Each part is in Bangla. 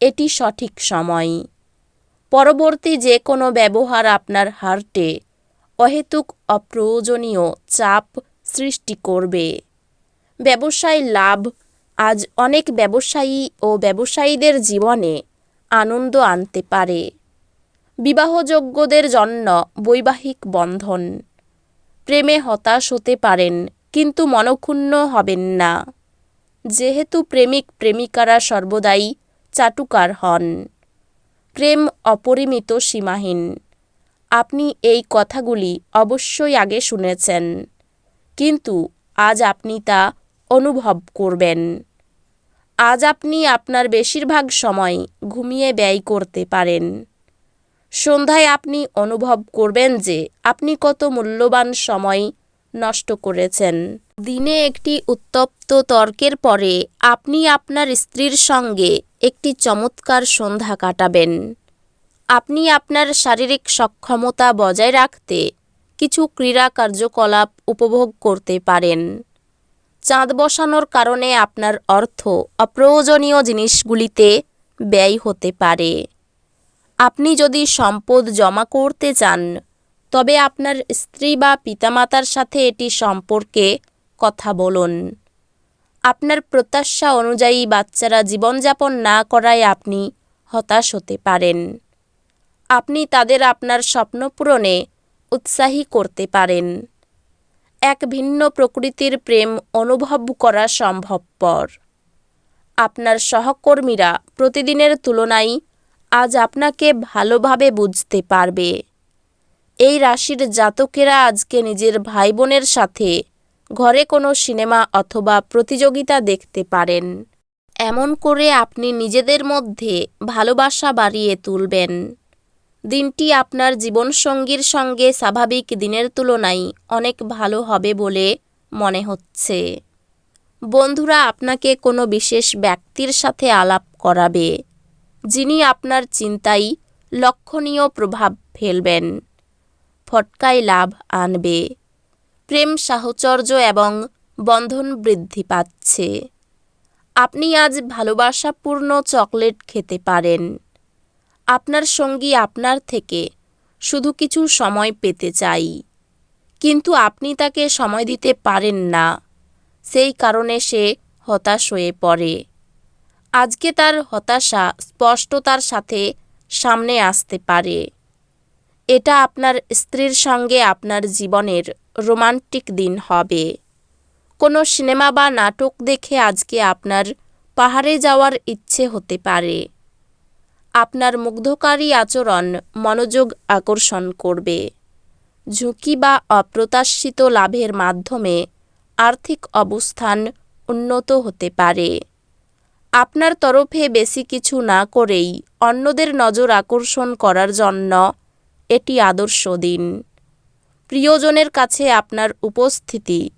এটি সঠিক সময়। পরবর্তী যে কোনো ব্যবহার আপনার হার্টে অহেতুক অপ্রয়োজনীয় চাপ সৃষ্টি করবে। ব্যবসায় লাভ, আজ অনেক ব্যবসায়ী ও ব্যবসায়ীদের জীবনে আনন্দ আনতে পারে। বিবাহযোগ্যদের জন্য বৈবাহিক বন্ধন। প্রেমে হতাশ হতে পারেন, কিন্তু মনক্ষুণ্ণ হবেন না। যেহেতু প্রেমিক প্রেমিকারা সর্বদাই চাটুকার হন। প্রেম অপরিমিত সীমাহীন। আপনি এই কথাগুলি অবশ্যই আগে শুনেছেন। কিন্তু আজ আপনি তা অনুভব করবেন। আজ আপনি আপনার বেশিরভাগ সময় ঘুমিয়ে ব্যয় করতে পারেন। সন্ধ্যায় আপনি অনুভব করবেন যে আপনি কত মূল্যবান সময় নষ্ট করেছেন। দিনে একটি উত্তপ্ত তর্কের পরে আপনি আপনার স্ত্রীর সঙ্গে একটি চমৎকার সন্ধ্যা কাটাবেন। আপনি আপনার শারীরিক সক্ষমতা বজায় রাখতে কিছু ক্রীড়া কার্যকলাপ উপভোগ করতে পারেন। চাঁদ বসানোর কারণে আপনার অর্থ অপ্রয়োজনীয় জিনিসগুলিতে ব্যয় হতে পারে। আপনি যদি সম্পদ জমা করতে চান, তবে আপনার স্ত্রী বা পিতামাতার সাথে এটি সম্পর্কে কথা বলুন। আপনার প্রত্যাশা অনুযায়ী বাচ্চারা জীবনযাপন না করায় আপনি হতাশ হতে পারেন। আপনি তাদের আপনার স্বপ্ন পূরণে উৎসাহী করতে পারেন। এক ভিন্ন প্রকৃতির প্রেম অনুভব করা সম্ভবপর। আপনার সহকর্মীরা প্রতিদিনের তুলনায় আজ আপনাকে ভালোভাবে বুঝতে পারবে। এই রাশির জাতকেরা আজকে নিজের ভাই বোনের সাথে ঘরে কোনো সিনেমা অথবা প্রতিযোগিতা দেখতে পারেন। এমন করে আপনি নিজেদের মধ্যে ভালোবাসা বাড়িয়ে তুলবেন। দিনটি আপনার জীবনসঙ্গীর সঙ্গে স্বাভাবিক দিনের তুলনায় অনেক ভালো হবে বলে মনে হচ্ছে। বন্ধুরা, আপনাকে কোনো বিশেষ ব্যক্তির সাথে আলাপ করাবে, যিনি আপনার চিন্তায় লক্ষণীয় প্রভাব ফেলবেন, ফটকায় লাভ আনবে। প্রেম সাহচর্য এবং বন্ধন বৃদ্ধি পাচ্ছে। আপনি আজ ভালোবাসাপূর্ণ চকলেট খেতে পারেন। আপনার সঙ্গী আপনার থেকে শুধু কিছু সময় পেতে চাই। কিন্তু আপনি তাকে সময় দিতে পারেন না। সেই কারণে সে হতাশ হয়ে পড়ে। আজকে তার হতাশা স্পষ্টতার সাথে সামনে আসতে পারে। এটা আপনার স্ত্রীর সঙ্গে আপনার জীবনের রোমান্টিক দিন হবে। কোনো সিনেমা বা নাটক দেখে আজকে আপনার পাহাড়ে যাওয়ার ইচ্ছে হতে পারে। আপনার মুগ্ধকারী আচরণ মনোযোগ আকর্ষণ করবে। ঝুঁকি বা অপ্রত্যাশিত লাভের মাধ্যমে আর্থিক অবস্থান উন্নত হতে পারে। আপনার তরফে বেশি কিছু না করেই অন্যদের নজর আকর্ষণ করার জন্য এটি আদর্শ দিন। প্রিয়জনের কাছে আপনার উপস্থিতি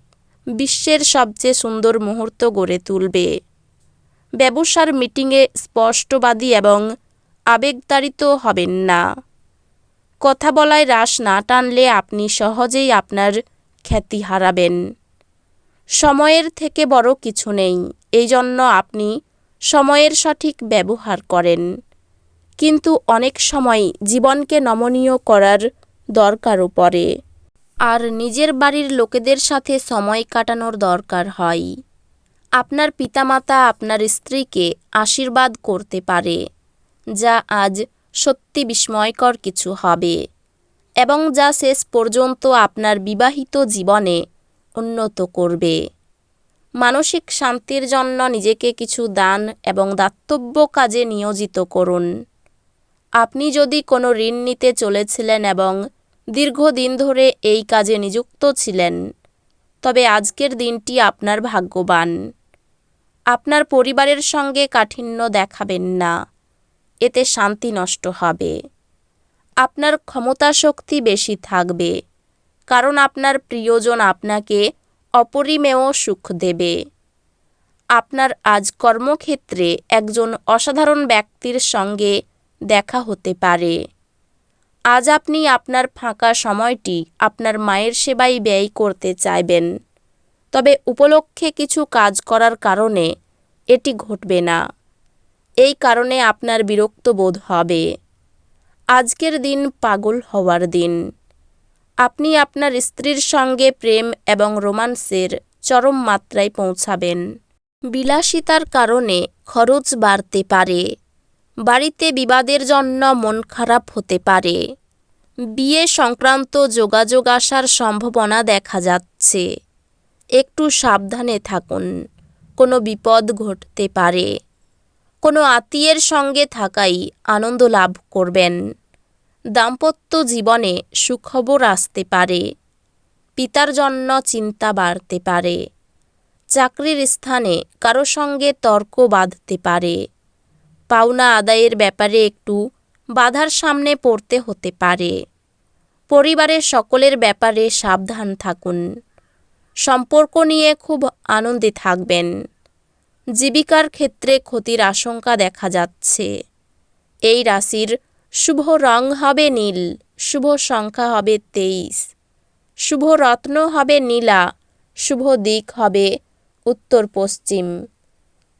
বিশ্বের সবচেয়ে সুন্দর মুহূর্ত গড়ে তুলবে। ব্যবসার মিটিংয়ে স্পষ্টবাদী এবং আবেগতাড়িত হবেন না। কথা বলায় রাশ না টানলে আপনি সহজেই আপনার খ্যাতি হারাবেন। সময়ের থেকে বড় কিছু নেই এই জন্য আপনি সময়ের সঠিক ব্যবহার করেন। কিন্তু অনেক সময় জীবনকে নমনীয় করার দরকারও পড়ে। আর নিজের বাড়ির লোকেদের সাথে সময় কাটানোর দরকার হয়। আপনার পিতামাতা আপনার স্ত্রীকে আশীর্বাদ করতে পারে, যা আজ সত্যি বিস্ময়কর কিছু হবে এবং যা শেষ পর্যন্ত আপনার বিবাহিত জীবনে উন্নত করবে। মানসিক শান্তির জন্য নিজেকে কিছু দান এবং দাতব্য কাজে নিয়োজিত করুন। আপনি যদি কোনো ঋণ নিতে চলেছিলেন এবং দীর্ঘদিন ধরে এই কাজে নিযুক্ত ছিলেন। তবে আজকের দিনটি আপনার ভাগ্যবান। আপনার পরিবারের সঙ্গে কাঠিন্য দেখাবেন না। এতে শান্তি নষ্ট হবে। আপনার ক্ষমতা শক্তি বেশি থাকবে। কারণ আপনার প্রিয়জন আপনাকে অপরিমেয় সুখ দেবে। আপনার আজ কর্মক্ষেত্রে একজন অসাধারণ ব্যক্তির সঙ্গে দেখা হতে পারে। আজ আপনি আপনার ফাঁকা সময়টি আপনার মায়ের সেবায় ব্যয় করতে চাইবেন। তবে উপলক্ষে কিছু কাজ করার কারণে এটি ঘটবে না। এই কারণে আপনার বিরক্ত বোধ হবে। আজকের দিন পাগল হওয়ার দিন। আপনি আপনার স্ত্রীর সঙ্গে প্রেম এবং রোমান্সের চরম মাত্রায় পৌঁছাবেন। বিলাসিতার কারণে খরচ বাড়তে পারে। বাড়িতে বিবাদের জন্য মন খারাপ হতে পারে। বিয়ে সংক্রান্ত যোগাযোগ আসার সম্ভাবনা দেখা যাচ্ছে। একটু সাবধানে থাকুন। কোনো বিপদ ঘটতে পারে। কোনো আত্মীয়ের সঙ্গে থাকাই আনন্দ লাভ করবেন। দাম্পত্য জীবনে সুখবর আসতে পারে। পিতার জন্য চিন্তা বাড়তে পারে। চাকরির স্থানে কারও সঙ্গে তর্ক বাঁধতে পারে। পাওনা আদায়ের ব্যাপারে একটু বাধার সামনে পড়তে হতে পারে। পরিবারের সকলের ব্যাপারে সাবধান থাকুন। সম্পর্ক নিয়ে খুব আনন্দে থাকবেন। জীবিকার ক্ষেত্রে ক্ষতির আশঙ্কা দেখা যাচ্ছে। এই রাশির শুভ রং হবে নীল, শুভ সংখ্যা হবে তেইশ, শুভ রত্ন হবে নীলা, শুভ দিক হবে উত্তর পশ্চিম।